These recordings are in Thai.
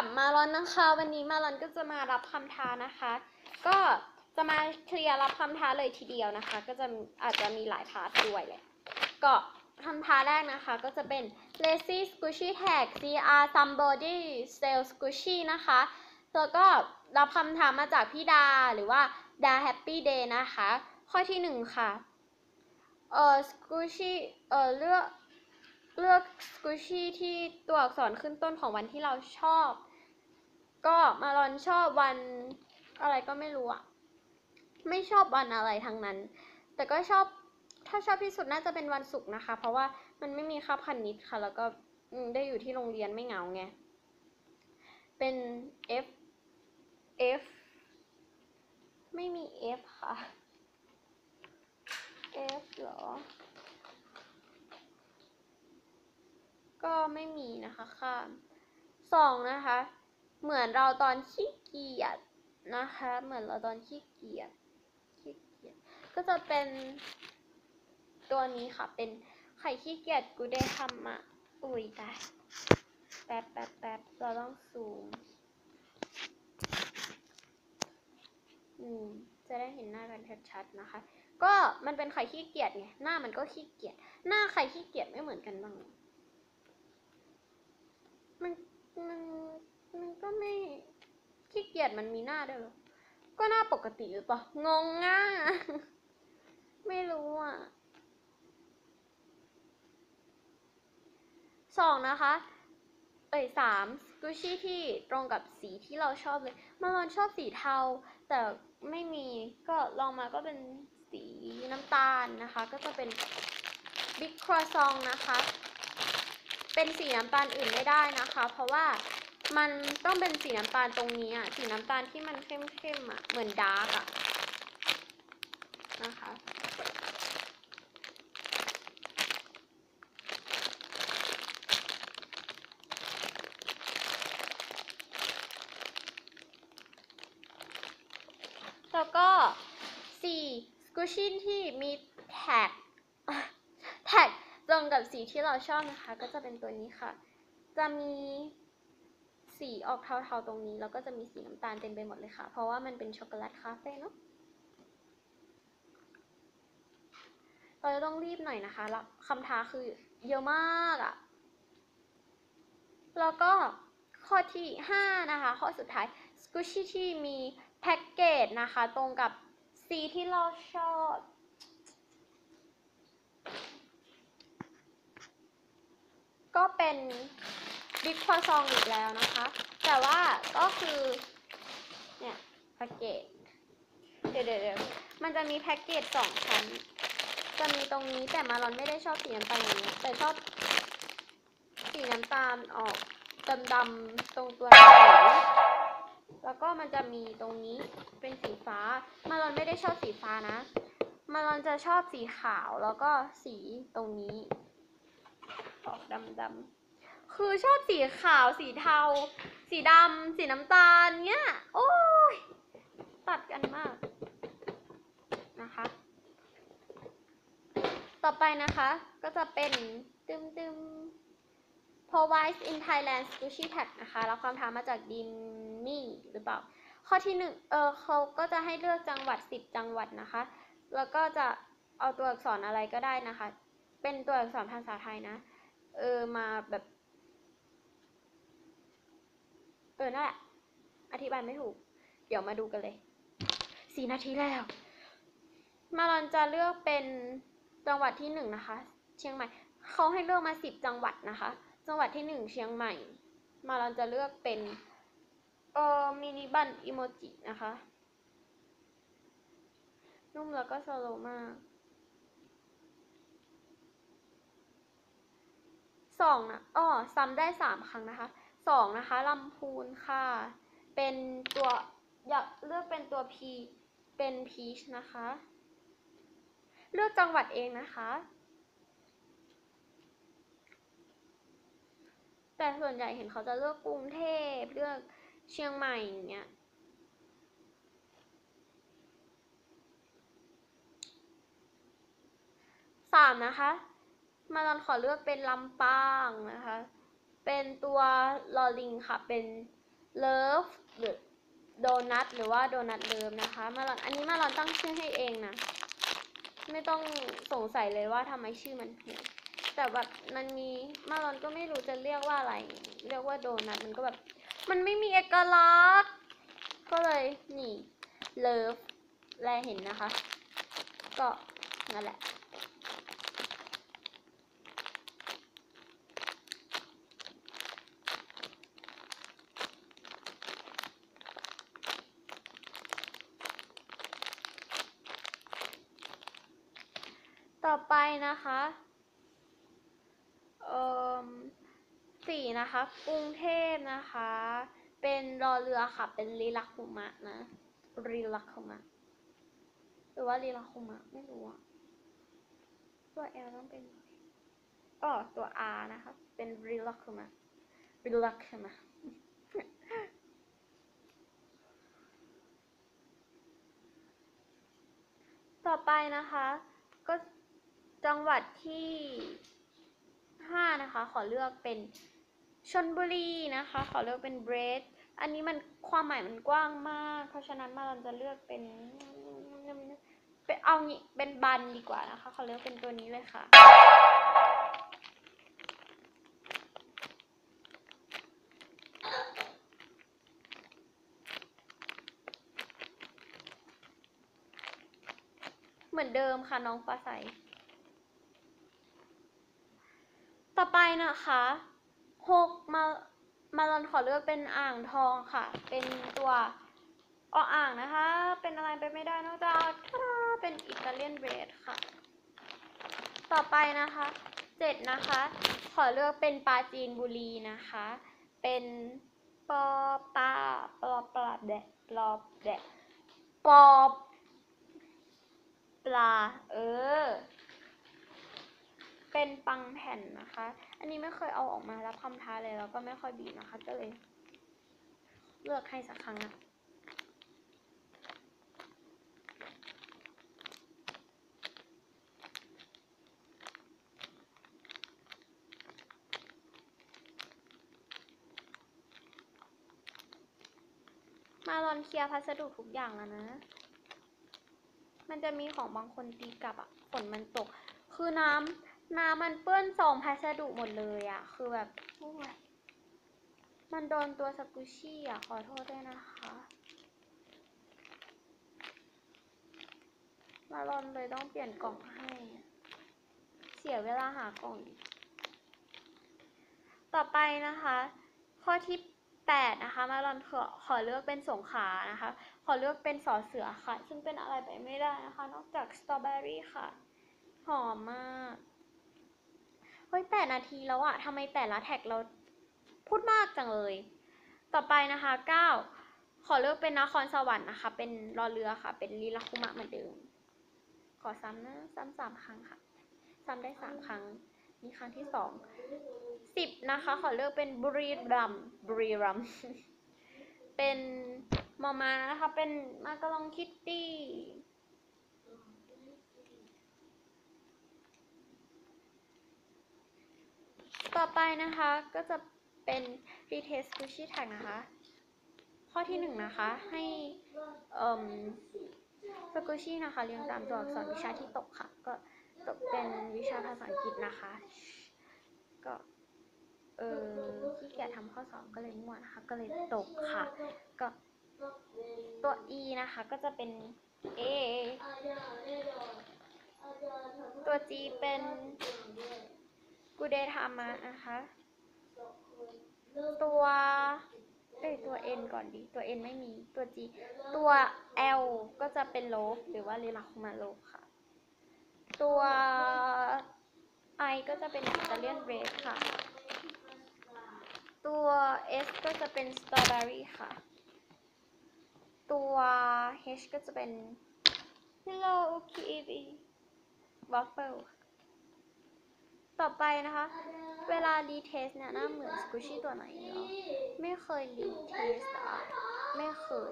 กับมารอนนะคะ วันนี้มารอนก็จะมารับคำท้านะคะ ก็จะมาเคลียร์รับคำท้าเลยทีเดียวนะคะ ก็จะอาจจะมีหลายพาร์ทด้วยแหละก็คำท้าแรกนะคะก็จะเป็น lazy squishy tag cr somebody sell squishy นะคะแล้วก็รับคำถามมาจากพี่ดาหรือว่าดา happy day นะคะ ข้อที่หนึ่งค่ะเออ squishy เออเลือกเลือก squishy ที่ตัวอักษรขึ้นต้นของวันที่เราชอบ ก็มารอนชอบวันอะไรก็ไม่รู้อะไม่ชอบวันอะไรทั้งนั้น แต่ก็ชอบถ้าชอบที่สุดน่าจะเป็นวันศุกร์นะคะ เพราะว่ามันไม่มีคาบคณิตค่ะ แล้วก็ได้อยู่ที่โรงเรียนไม่เหงาไง เป็น F F ไม่มี F ค่ะ F เหรอ ก็ไม่มีนะคะข้ามสองนะคะ เหมือนเราตอนขี้เกียจนะคะ เหมือนเราตอนขี้เกียจขี้เกียจก็จะเป็นตัวนี้ค่ะ เป็นไข่ขี้เกียจกูได้ทำอะอุ้ยตายแป๊บแป๊บแป๊บเราต้องซูมอืมจะได้เห็นหน้ากันชัดๆนะคะ ก็มันเป็นไข่ขี้เกียจไงหน้ามันก็ขี้เกียจหน้าใครขี้เกียจไม่เหมือนกันบ้างมันมัน มันก็ไม่ขี้เกียจมันมีหน้าด้วยหรอ ก็หน้าปกติหรือเปล่างงง่าไม่รู้อะสองนะคะ เอ้ยสามกูชี่ที่ตรงกับสีที่เราชอบเลยมารอนชอบสีเทา แต่ไม่มีก็ลองมาก็เป็นสีน้ำตาลนะคะ ก็จะเป็นบิ๊กครัวซองนะคะ เป็นสีน้ำตาลอื่นไม่ได้นะคะ เพราะว่า มันต้องเป็นสีน้ำตาลตรงนี้อะ สีน้ำตาลที่มันเข้มๆอะ เหมือนดาร์กอะ นะคะ แล้วก็สี่สกูชี่ที่มีแท็ก แท็กตรงกับสีที่เราชอบนะคะ ก็จะเป็นตัวนี้ค่ะ จะมี สีออกเทาๆตรงนี้ แล้วก็จะมีสีน้ำตาลเต็มไปหมดเลยค่ะ เพราะว่ามันเป็นช็อกโกแลตคาเฟ่เนาะเราจะต้องรีบหน่อยนะคะแล้วคำท้าคือเยอะมากอะแล้วก็ข้อที่ 5 นะคะ ข้อสุดท้ายสกูชี่ที่มีแพ็กเกจนะคะ ตรงกับสีที่เราชอบก็เป็น บิ๊กค o ซองอีกแล้วนะคะ แต่ว่าก็คือ เนี่ยแพ็กเกจเดี๋ยวเดี๋ยวมันจะมีแพ็กเกจสองชั้น จะมีตรงนี้แต่มารอนไม่ได้ชอบสีน้ำตาลอย่างนี้แต่ชอบสีน้ำตาลออกดำๆตรงตัวสือแล้วก็มันจะมีตรงนี้เป็นสีฟ้า มารอนไม่ได้ชอบสีฟ้านะ มารอนจะชอบสีขาวแล้วก็สีตรงนี้ ออกดำดำ คือชอบสีขาว สีเทา สีดำ สีน้ำตาลเนี้ย โอ้ย ตัดกันมาก นะคะ ต่อไปนะคะ ก็จะเป็นตึมตึม provides in Thailand sushi tag นะคะรับความถามมาจากดิมมี่หรือเปล่า ข้อที่หนึ่งเออเขาก็จะให้เลือกจังหวัดสิบจังหวัดนะคะ แล้วก็จะเอาตัวอักษรอะไรก็ได้นะคะ เป็นตัวอักษรภาษาไทยนะ เออมาแบบ เออนั่นแหละ อธิบายไม่ถูก เดี๋ยวมาดูกันเลย สี่นาทีแล้ว มาลอนจะเลือกเป็นจังหวัดที่หนึ่งนะคะ เชียงใหม่ เขาให้เลือกมาสิบจังหวัดนะคะ จังหวัดที่หนึ่งเชียงใหม่ มาลอนจะเลือกเป็นเออมินิบันอิโมจินะคะ นุ่มแล้วก็สโลมากสองนะอ๋อซ้ำได้สามครั้งนะคะ สองนะคะลำพูนค่ะ เป็นตัวอยากเลือกเป็นตัว P เป็นพีชนะคะ เลือกจังหวัดเองนะคะ แต่ส่วนใหญ่เห็นเขาจะเลือกกรุงเทพเลือกเชียงใหม่อย่างเงี้ยสามนะคะ มาลอนขอเลือกเป็นลำปางนะคะ เป็นตัวลอลิงค่ะ เป็นเลิฟหรือโดนัทหรือว่าโดนัทเลิฟนะคะ มาลอน อันนี้มาลอนตั้งชื่อให้เองนะ ไม่ต้องสงสัยเลยว่าทำไมชื่อมันผิดแต่แบบมันมีมาลอนก็ไม่รู้จะเรียกว่าอะไร เรียกว่าโดนัทมันก็แบบ มันไม่มีเอกลักษณ์ ก็เลยนี่เลิฟแลเห็นนะคะ ก็นั่นแหละ ต่อไปนะคะเอ่อสี่นะคะ กรุงเทพนะคะ เป็นรอเรือค่ะ เป็นลีลักคุมะนะลีลักคุมะหรือว่าลีลักคุมะไม่รู้อะตัว L ต้องเป็นอ๋อตัว R นะคะ เป็นรีลักคุมะรีลักคุมะต่อไปนะคะ ก็ จังหวัดที่ห้านะคะ ขอเลือกเป็นชนบุรีนะคะ ขอเลือกเป็นเบรดอันนี้มันความหมายมันกว้างมาก เพราะฉะนั้นมาเราจะเลือกเป็นเป็นเอางี้เป็นบันดีกว่านะคะ ขอเลือกเป็นตัวนี้เลยค่ะ เหมือนเดิมค่ะน้องฟ้าใส ต่อไปนะคะหกมามาลอนขอเลือกเป็นอ่างทองค่ะ เป็นตัวออ่างนะคะ เป็นอะไรไปไม่ได้นอกจากเป็นอิตาเลียนเบรดค่ะ ต่อไปนะคะเจ็ดนะคะ ขอเลือกเป็นปลาจีนบุรีนะคะ เป็นปอปลาปลอปลาแดะปลอแดะปอปลา เออ เป็นปังแผ่นนะคะ อันนี้ไม่เคยเอาออกมารับคำท้าเลยแล้วก็ไม่ค่อยบีบนะคะ ก็เลย เลือกให้สักครั้งนะมาลอนเคลียร์พัสดุทุกอย่างแล้วนะ มันจะมีของบางคนตีกลับอะฝนมันตก คือน้ำ น้ำมันเปื้อนซองพัสดุหมดเลยอะคือแบบโอ้ยมันโดนตัวสกุชี่อะขอโทษด้วยนะคะมาลอนเลยต้องเปลี่ยนกล่องให้ เสียเวลาหากล่อง ต่อไปนะคะ ข้อที่แปดนะคะ มาลอนขอขอเลือกเป็นสงขานะคะ ขอเลือกเป็นสอเสือค่ะ ซึ่งเป็นอะไรไปไม่ได้นะคะ นอกจากสตรอเบอรี่ค่ะ หอมมาก เฮ้ยแปดนาทีแล้วอะทำไมแต่ละแท็กเราพูดมากจังเลย ต่อไปนะคะเก้าขอเลือกเป็นนครสวรรค์นะคะ เป็นรอเรือค่ะ เป็นลีลาคุมะเหมือนเดิม ขอซ้ำนะซ้ำสามครั้งค่ะ ซ้ำได้สามครั้ง นี่ครั้งที่สอง สิบนะคะ ขอเลือกเป็นบุรีรัมบุรีรัม เป็นมอมานะคะ เป็นมากระลองคิตตี้ ต่อไปนะคะก็จะเป็น retest Gucci tag นะคะ ข้อที่หนึ่งนะคะให้เอ่มสกุชี่นะคะเรียงตามตัวอักษรวิชาที่ตกค่ะ ก็ตกเป็นวิชาภาษาอังกฤษนะคะ ก็เออขี้เกียจทำข้อสอบก็เลยมั่วนะคะ ก็เลยตกค่ะ ก็ตัว e นะคะก็จะเป็น a ตัว g เป็น กูเดทามะนะคะ ตัวเอ้ยตัว n ก่อนดิ ตัว n ไม่มีตัว g ตัว l ก็จะเป็นโลบหรือว่าเรลักคุมาโลบค่ะ ตัว i ก็จะเป็นอิตาเลียนเบรดค่ะ ตัว s ก็จะเป็นสตรอเบอรี่ค่ะ ตัว h ก็จะเป็น hello kitty waffle ต่อไปนะคะ เวลารีเทสเนี่ยหน้าเหมือนสกูชี่ตัวไหนเหรอไม่เคยรีเทสอะไม่เคย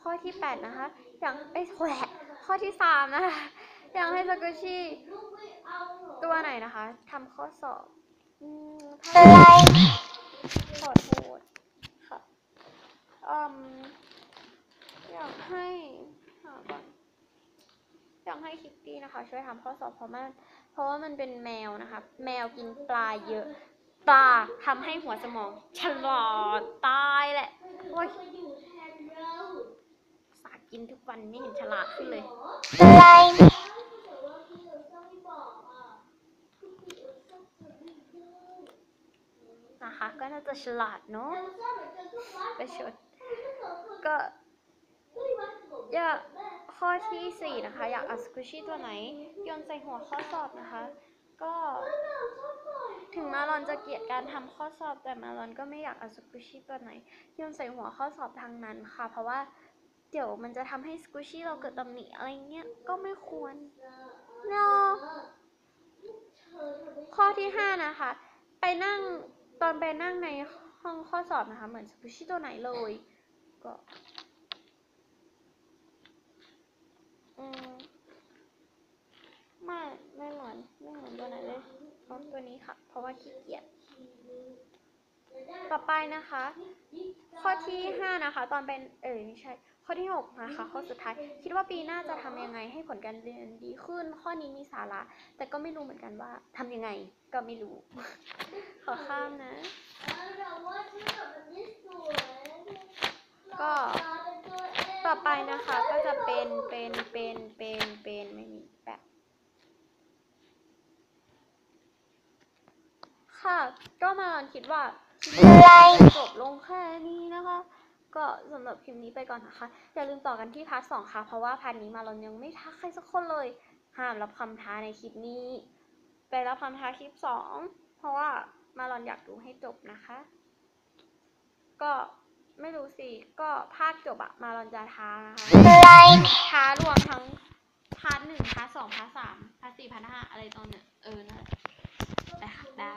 ข้อที่ 8 นะคะ อย่างเอ้แหละข้อที่ 3 นะคะ อยากให้สกูชี่ตัวไหนนะคะทำข้อสอบอืมถ้าขอโทษค่ะอืมอยากให้หาก่อนอยากให้คิตตี้นะคะ ช่วยทำข้อสอบเพราะมัน เพราะว่ามันเป็นแมวนะคะ แมวกินปลาเยอะ ปลาทำให้หัวสมองฉลาดตายแหละโอ้ยสากินทุกวันไม่เห็นฉลาดขึ้นเลยนะคะก็น่าจะฉลาดเนาะไปชดก็อยาก ข้อที่สี่นะคะ อยากเอาสกูชี่ตัวไหนโยนใส่หัวข้อสอบนะคะ ก็ ถึงมาลอนจะเกลียดการทำข้อสอบแต่มาลอนก็ไม่อยากเอาสกูชี่ตัวไหนโยนใส่หัวข้อสอบทางนั้นค่ะ เพราะว่าเดี๋ยวมันจะทำให้สกูชี่เราเกิดตำหนิอะไรเงี้ยก็ไม่ควรเนาะข้อที่ห้านะคะ ไปนั่งตอนไปนั่งในห้องข้อสอบนะคะ เหมือนสกูชี่ตัวไหนเลยก็ อืมไม่ไม่เหมือนไม่เหมือนตัวไหนเลยเอาตัวนี้ค่ะ เพราะ ว่าขี้เกียจ ต่อไปนะคะ ข้อที่ห้านะคะ ตอนเป็น เออไม่ใช่ ข้อที่หกนะคะ ข้อสุดท้าย คิดว่าปีหน้าจะทำยังไงให้ผลการเรียนดีขึ้น ข้อนี้มีสาระ แต่ก็ไม่รู้เหมือนกันว่าทำยังไง ก็ไม่รู้ ขอข้ามนะ ก็ ต่อไปนะคะ ก็จะเป็น เป็น เป็น เป็นเป็นไม่มีแบบ ค่ะ ก็มาคิดว่าคลิปนี้จบลงแค่นี้นะคะ ก็สำหรับคลิปนี้ไปก่อนนะคะ อย่าลืมต่อกันที่พาร์ทสองค่ะ เพราะว่าพาร์ทนี้มาเรายังไม่ทักใครสักคนเลย ห้ามรับคำท้าในคลิปนี้ ไปรับคำท้าคลิปสองเพราะว่ามาลอนอยากดูให้จบนะคะ ก็ไม่รู้สิ ก็ภาคจบอะมาลอนจะท้านะคะท้ารวมทั้งพาร์ทหนึ่งพาร์ทสองพาร์ทสามพาร์ทสี่พาร์ทห้าอะไรตอนเนี้ยเออนั่นแหละ แต่ค่ะได้